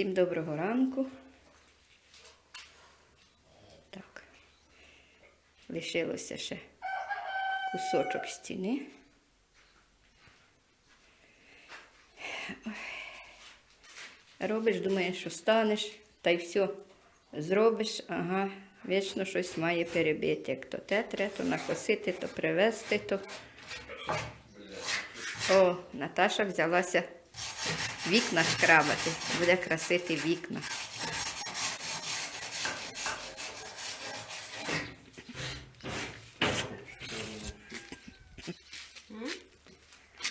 Всім доброго ранку. Так. Лишилося ще кусочок стіни. Робиш, думаєш, що станеш, та й все зробиш, ага, вічно щось має перебити. Як то те треба, то накосити, то привезти, то. О, Наташа взялася вікна шкрабати, буде красити вікна.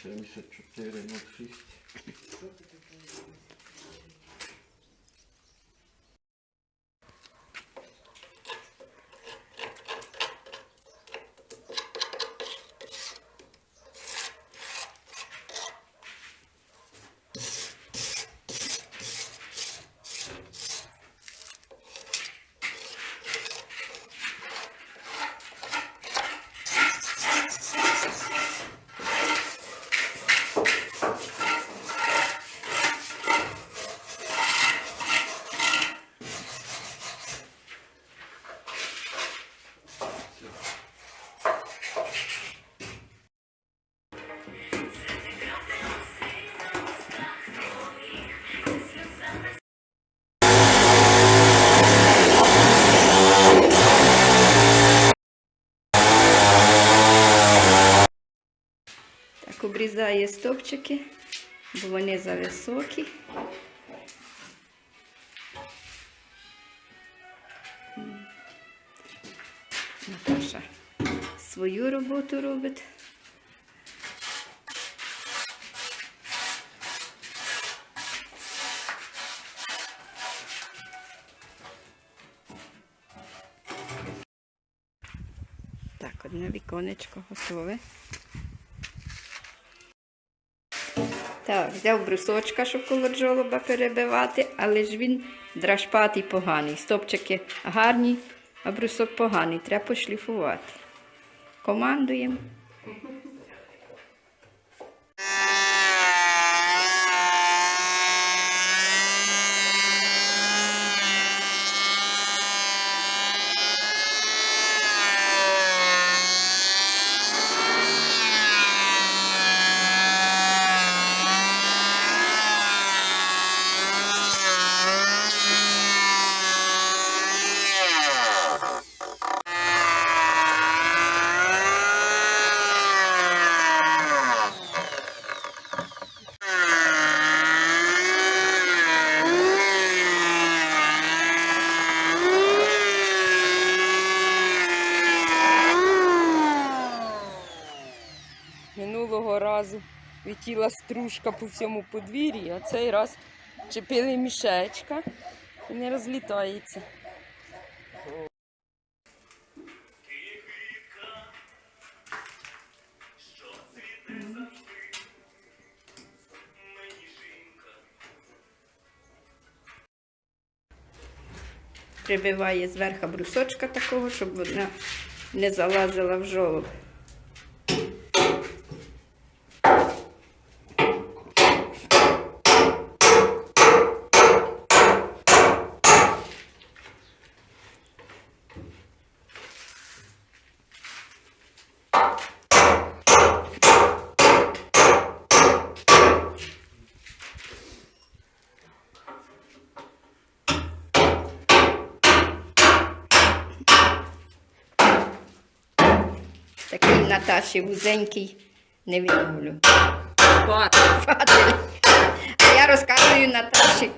Семьдесят чотири ноль шість. Обрізає стовпчики, бо вони зависокі. Наташа свою роботу робить. Так, одне віконечко готове. Так, взяв брусочка, щоб коло джолоба перебивати, але ж він драшпатий поганий. Стопчики гарні, а брусок поганий, треба пошліфувати. Командуємо. Летіла стружка по всьому подвір'ї, а цей раз чепили мішечка і не розлітається. Прибиває зверху брусочка такого, щоб вона не залазила в жолоб. Такий Наташі вузенький, не відмовлю. Фатель. А я розказую Наташі.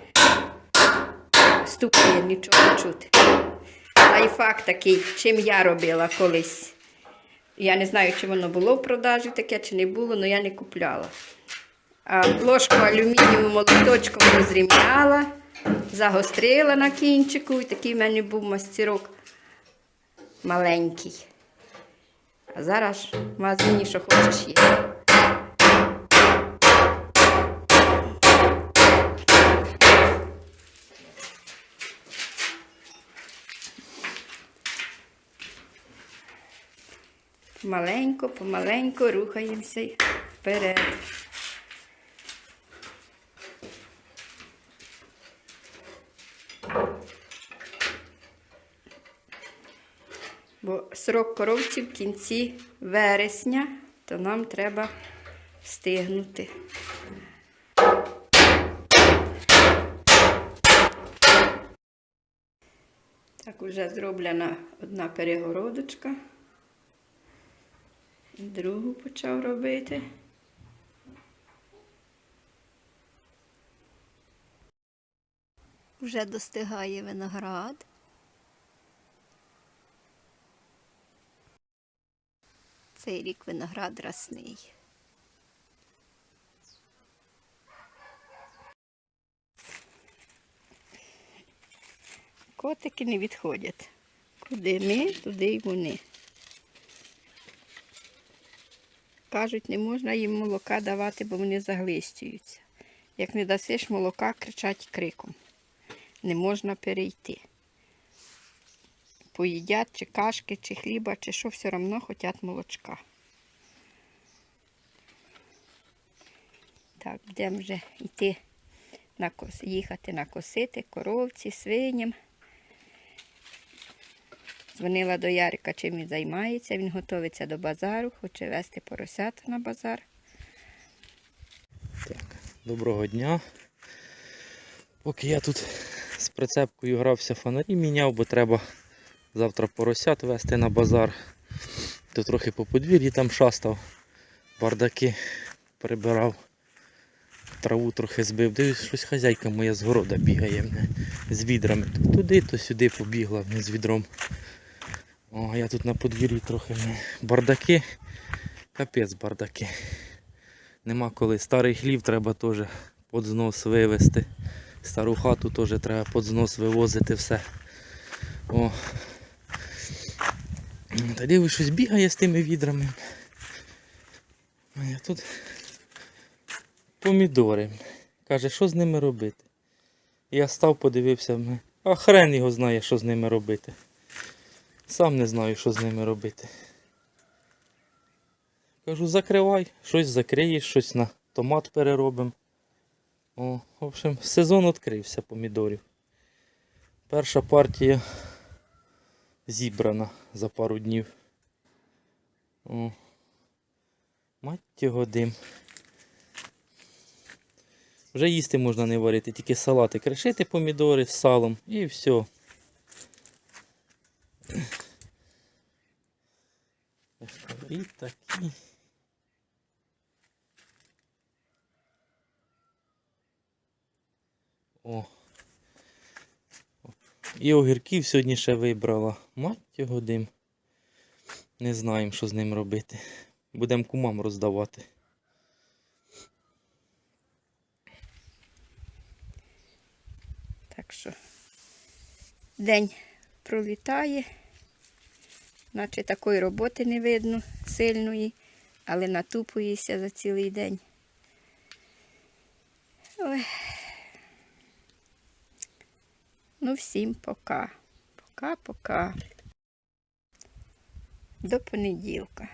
Стукає, нічого не чути. Лайфхак такий, чим я робила колись. Я не знаю, чи воно було в продажі таке, чи не було, але я не купляла. А ложку алюмінієвим молоточком розрівняла, загострила на кінчику, і такий в мене був мастерок маленький. А зараз в магазині, що хочеш є. Помаленько, помаленько рухаємося вперед. бо срок коровці в кінці вересня, то нам треба встигнути. Так, вже зроблена одна перегородочка. Другу почав робити. Вже достигає виноград. Цей рік виноград рясний. Котики не відходять. Куди ми, туди й вони. Кажуть, не можна їм молока давати, бо вони заглистюються. Як не дасиш молока, кричать криком. Не можна перейти. Поїдять чи кашки, чи хліба, чи що, все одно хочуть молочка. Так, будемо вже йти на кос... їхати накосити коровці, свиням. Дзвонила до Ярика, чим він займається. Він готується до базару, хоче вести поросята на базар. Так, доброго дня. Поки я тут з прицепкою грався, фонарі міняв, бо треба завтра поросят вести на базар. То трохи по подвір'ї там шастав, бардаки прибирав, траву трохи збив. Дивлюсь, щось хазяйка моя з города бігає мене з відрами. Туди, то сюди побігла мене з відром. О, я тут на подвір'ї трохи бардаки. Капець бардаки. Нема коли. Старий хлів треба теж під знос вивезти. Стару хату теж треба під знос вивозити все. О. Та дивись, щось бігає з тими відрами. А я тут помідори. Каже, що з ними робити? Я став, подивився, а хрен його знає, що з ними робити. Сам не знаю, що з ними робити. Кажу, закривай, щось закриєш, щось на томат переробимо. О, в общем, сезон відкрився помідорів. Перша партія зібрана за пару днів. О, мать його дим. Вже їсти можна не варити, тільки салати кришити помідори з салом і все. І такі. О. І огірків сьогодні ще вибрала. Мать його дим. Не знаємо, що з ним робити. Будемо кумам роздавати. Так що день пролітає, наче такої роботи не видно сильної, але натупуєшся за цілий день. Ой. Ну, всім пока. Пока-пока. До понеділка.